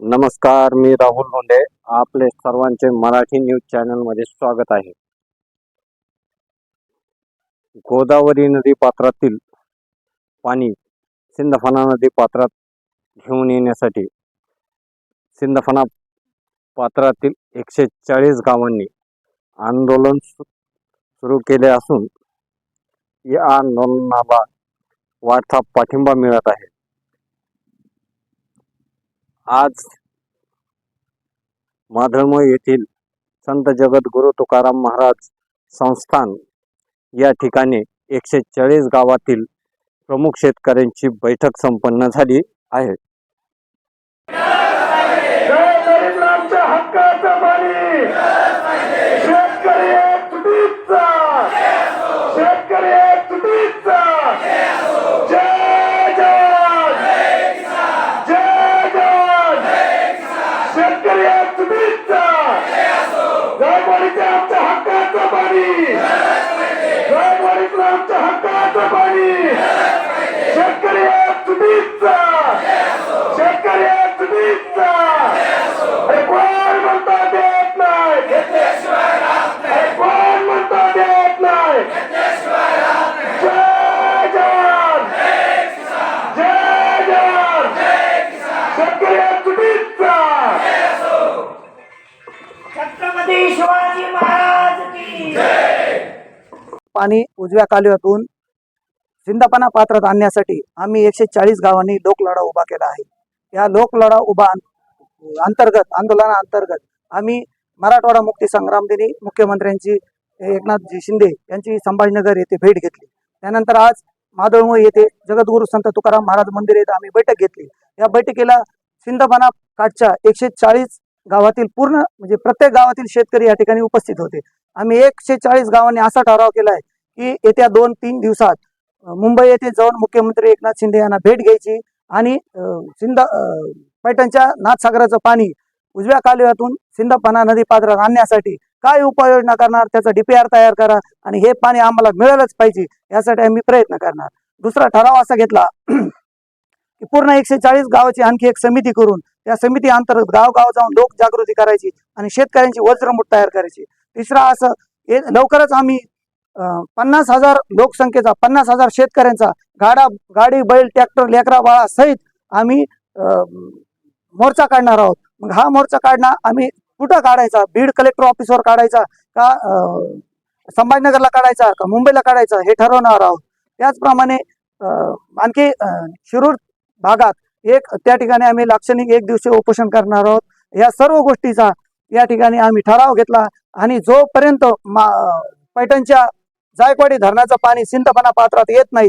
नमस्कार मी राहुल लोंढे. आपले सर्वांचे मराठी न्यूज चॅनलमध्ये स्वागत आहे. गोदावरी नदी पात्रातील पाणी सिंदफणा नदी पात्रात घेऊन येण्यासाठी सिंदफणा पात्रातील एकशे चाळीस गावांनी आंदोलन सु- सुरू केले असून या आंदोलनाला वाढता पाठिंबा मिळत आहे. आज माधळमय येथील संत जगद्गुरु तुकाराम महाराज संस्थान या ठिकाणी एकशे चाळीस गावातील प्रमुख शेतकऱ्यांची बैठक संपन्न झाली आहे. गायकवाडीच्या आमच्या हक्काचं पाणी. गायकवाडीतलं आमच्या हक्काचं पाणी. शेतकरी एक छत्रपती शिवाजी महाराज की पाणी उजव्या कालव्यातून सिंदपणा पात्रात आणण्यासाठी आम्ही एकशे चाळीस गावांनी लोकलढा उभा केला आहे. या लोकलढा उभा अंतर्गत आंदोलनाअंतर्गत आम्ही मराठवाडा मुक्ती संग्राम दिनी मुख्यमंत्र्यांची एकनाथजी शिंदे यांची संभाजीनगर येथे भेट घेतली. त्यानंतर आज मादळमुळे येथे जगद्गुरु संत तुकाराम महाराज मंदिर येथे आम्ही बैठक घेतली. या बैठकीला सिंदपना काठच्या एकशे चाळीस गावातील पूर्ण म्हणजे प्रत्येक गावातील शेतकरी या ठिकाणी उपस्थित होते. आम्ही एकशे चाळीस गावांनी असा ठराव केला आहे की येत्या दोन तीन दिवसात मुंबई येथे जाऊन मुख्यमंत्री एकनाथ शिंदे यांना भेट घ्यायची आणि सिंधा सिंध पैठणच्या नाथसागराचं पाणी उजव्या कालव्यातून सिंधपना नदी पात्रात आणण्यासाठी काय उपाययोजना करणार त्याचा डीपीआर तयार करा आणि हे पाणी आम्हाला मिळालंच पाहिजे यासाठी आम्ही प्रयत्न करणार. दुसरा ठराव असा घेतला की पूर्ण एकशे चाळीस गावाची आणखी एक समिती करून त्या समिती अंतर्गत गावगाव जाऊन लोक जागृती करायची आणि शेतकऱ्यांची वज्रमुठ तयार करायची. तिसरा असं हे लवकरच आम्ही पन्नास हजार लोकसंख्येचा पन्नास हजार शेतकऱ्यांचा गाडा गाडी बैल ट्रॅक्टर लेकरा बाळा सहित आम्ही अं, मोर्चा काढणार आहोत. मग हा मोर्चा काढणं आम्ही कुठं काढायचा? बीड कलेक्टर ऑफिसवर काढायचा का संभाजीनगरला काढायचा का मुंबईला काढायचा हे ठरवणार आहोत. त्याचप्रमाणे आणखी शिरूर भागात. एक त्या ठिकाणी आम्ही लाक्षणिक एक दिवशी उपोषण करणार आहोत. या सर्व गोष्टीचा या ठिकाणी आम्ही ठराव घेतला आणि जोपर्यंत मा पैठणच्या जायकवाडी धरणाचं पाणी सिंदपणा पात्रात येत नाही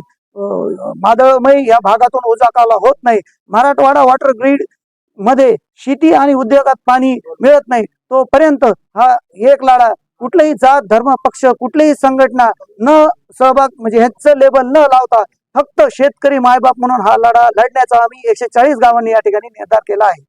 मादळमयी या भागातून उजाकाला होत नाही मराठवाडा वॉटर ग्रीडमध्ये शेती आणि उद्योगात पाणी मिळत नाही तोपर्यंत हा एक लाडा कुठलेही जात धर्म पक्ष कुठलीही संघटना न सहभाग म्हणजे ह्याचं लेबल न लावता फक्त शेतकरी मायबाप म्हणून हा लढा लढण्याचा आम्ही एकशे चाळीस गावांनी या ठिकाणी निर्धार केला आहे.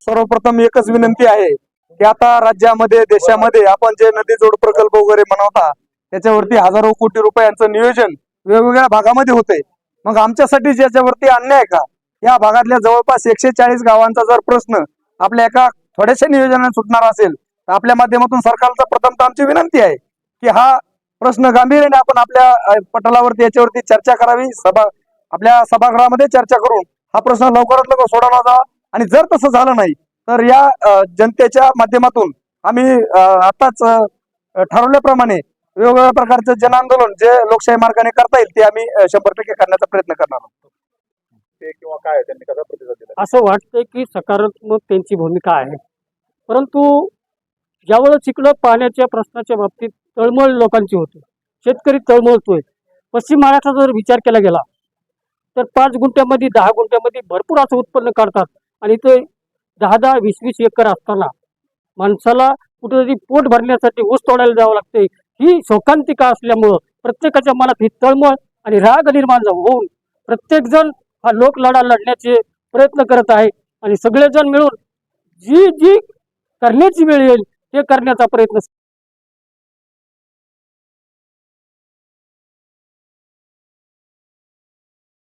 सर्वप्रथम एकच विनंती आहे की आता राज्यामध्ये देशामध्ये आपण जे नदी जोड प्रकल्प वगैरे बनवता त्याच्यावरती हजारो कोटी रुपयांचं नियोजन वेगवेगळ्या भागामध्ये होते. मग आमच्यासाठी ज्याच्यावरती अन्याय आहे का? या भागातल्या जवळपास एकशे चाळीस गावांचा जर प्रश्न आपल्या एका थोड्याशा नियोजनाने सुटणार असेल तर आपल्या माध्यमातून सरकारचा प्रथमतः आमची विनंती आहे की हा प्रश्न गांभीर्याने आपण आपल्या पटलावरती याच्यावरती चर्चा करावी. सभा आपल्या सभागृहामध्ये चर्चा करून हा प्रश्न लवकरात लवकर सोडवला जावा आणि जर तसं झालं नाही तर या जनतेच्या माध्यमातून आम्ही आताच ठरवल्याप्रमाणे वेगवेगळ्या प्रकारचं जन आंदोलन जे लोकशाही मार्गाने करता येईल ते आम्ही शंभर टक्के करण्याचा प्रयत्न करणार आहोत. ते किंवा काय त्यांनी कसा प्रतिसाद दिला? असं वाटतंय की सकारात्मक त्यांची भूमिका आहे. परंतु ज्यावेळेस इकडं पाण्याच्या प्रश्नाच्या बाबतीत तळमळ लोकांची होती. शेतकरी तळमळतोय. पश्चिम महाराष्ट्राचा जर विचार केला गेला तर पाच गुंठ्यामध्ये दहा गुंठ्यामध्ये भरपूर असं उत्पन्न काढतात. आणि ते दहा दहा वीस वीस एकर असताना माणसाला कुठेतरी पोट भरण्यासाठी ऊस तोडायला जावं लागते ही शोकांतिका असल्यामुळं प्रत्येकाच्या मनात ही तळमळ आणि राग निर्माण होऊन प्रत्येकजण हा लोकलढा लढण्याचे प्रयत्न करत आहे. आणि सगळेजण मिळून जी जी करण्याची वेळ येईल ते करण्याचा प्रयत्न